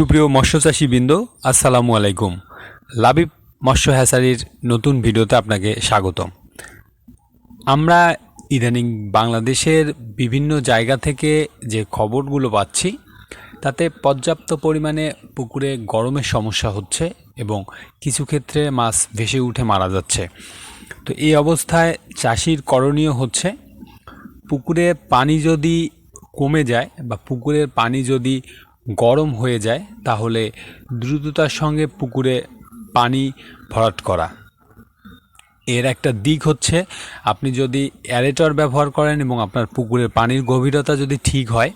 সুপ্রিয় মৎস্যচাষী বৃন্দ আসসালামু আলাইকুম। লাবিব মৎস্য হ্যাসারির নতুন ভিডিওতে আপনাকে স্বাগতম। আমরা ইদানিং বাংলাদেশের বিভিন্ন জায়গা থেকে যে খবরগুলো পাচ্ছি, তাতে পর্যাপ্ত পরিমাণে পুকুরে গরমের সমস্যা হচ্ছে এবং কিছু ক্ষেত্রে মাছ ভেসে উঠে মারা যাচ্ছে। তো এই অবস্থায় চাষির করণীয় হচ্ছে, পুকুরে পানি যদি কমে যায় বা পুকুরের পানি যদি গরম হয়ে যায়, তাহলে দ্রুততার সঙ্গে পুকুরে পানি ভরাট করা। এর একটা দিক হচ্ছে, আপনি যদি অ্যারেটর ব্যবহার করেন এবং আপনার পুকুরের পানির গভীরতা যদি ঠিক হয়,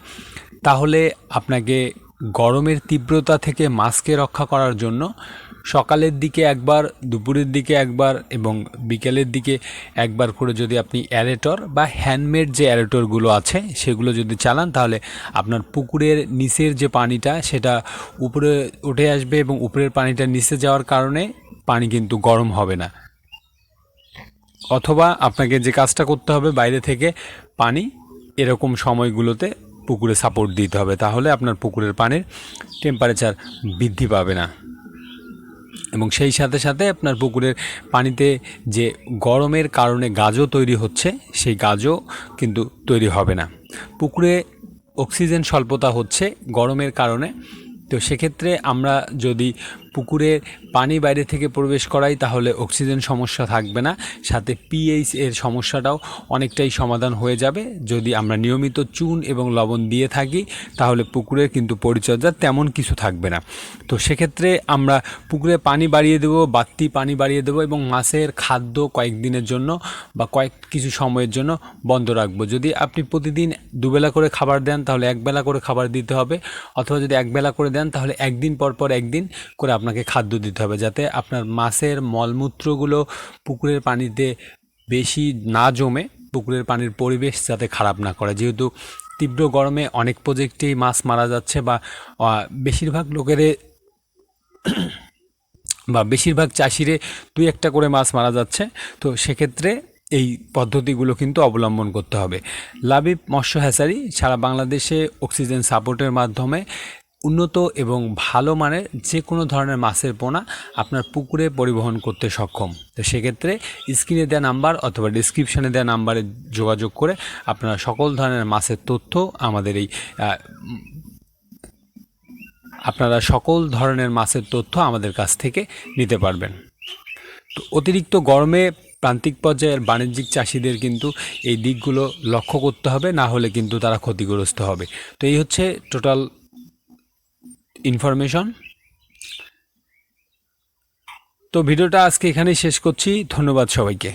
তাহলে আপনাকে গরমের তীব্রতা থেকে মাছকে রক্ষা করার জন্য সকালের দিকে একবার, দুপুরের দিকে একবার এবং বিকেলের দিকে একবার করে যদি আপনি অ্যারেটর বা হ্যান্ডমেড যে অ্যারেটরগুলো আছে সেগুলো যদি চালান, তাহলে আপনার পুকুরের নিচের যে পানিটা সেটা উপরে উঠে আসবে এবং উপরের পানিটা নিচে যাওয়ার কারণে পানি কিন্তু গরম হবে না। অথবা আপনাকে যে কাজটা করতে হবে বাইরে থেকে, পানি এরকম সময়গুলোতে পুকুরে সাপোর্ট দিতে হবে, তাহলে আপনার পুকুরের পানির টেম্পারেচার বৃদ্ধি পাবে না। এবং সেই সাথে সাথে আপনার পুকুরের পানিতে যে গরমের কারণে গাজও তৈরি হচ্ছে, সেই গাজও কিন্তু তৈরি হবে না। পুকুরে অক্সিজেন স্বল্পতা হচ্ছে গরমের কারণে। তো সেক্ষেত্রে আমরা যদি পুকুরে পানি বাইরে থেকে প্রবেশ করাই, তাহলে অক্সিজেন সমস্যা থাকবে না। সাথে পিএইচ এর সমস্যাটাও অনেকটাই সমাধান হয়ে যাবে। যদি আমরা নিয়মিত চুন এবং লবণ দিয়ে থাকি, তাহলে পুকুরের কিন্তু পরিচর্যা তেমন কিছু থাকবে না। তো সেক্ষেত্রে আমরা পুকুরে পানি বাড়িয়ে দেবো, বাড়তি পানি বাড়িয়ে দেবো এবং মাছের খাদ্য কয়েকদিনের জন্য বা কয়েক কিছু সময়ের জন্য বন্ধ রাখব। যদি আপনি প্রতিদিন দুবেলা করে খাবার দেন, তাহলে একবেলা করে খাবার দিতে হবে, অথবা যদি একবেলা করে দেন, তাহলে একদিন পর পর একদিন করে আপনাকে খাদ্য দিতে হবে, যাতে আপনার মাছের মলমূত্রগুলো পুকুরের পানিতে বেশি না জমে পুকুরের পানির পরিবেশ যাতে খারাপ না করে। যেহেতু তীব্র গরমে অনেক প্রজেক্টেই মাছ মারা যাচ্ছে বা বেশিরভাগ লোকেরে বা বেশিরভাগ চাষিরে দুই একটা করে মাছ মারা যাচ্ছে, তো সেক্ষেত্রে এই পদ্ধতিগুলো কিন্তু অবলম্বন করতে হবে। লাবিব মৎস্য হ্যাচারি সারা বাংলাদেশে অক্সিজেন সাপোর্টের মাধ্যমে উন্নত এবং ভালো মানের যে কোনো ধরনের মাছের পোনা আপনার পুকুরে পরিবহন করতে সক্ষম। তো সেক্ষেত্রে স্ক্রিনে দেওয়া নাম্বার অথবা ডিসক্রিপশনে দেওয়া নাম্বারে যোগাযোগ করে আপনারা সকল ধরনের মাছের তথ্য আমাদের এই আপনারা সকল ধরনের মাছের তথ্য আমাদের কাছ থেকে নিতে পারবেন। তো অতিরিক্ত গরমে প্রান্তিক পর্যায়ের বাণিজ্যিক চাষিদের কিন্তু এই দিকগুলো লক্ষ্য করতে হবে, না হলে কিন্তু তারা ক্ষতিগ্রস্ত হবে। তো এই হচ্ছে টোটাল ইনফরমেশন তো ভিডিওটা আজকে এখানেই শেষ করছি। ধন্যবাদ সবাইকে।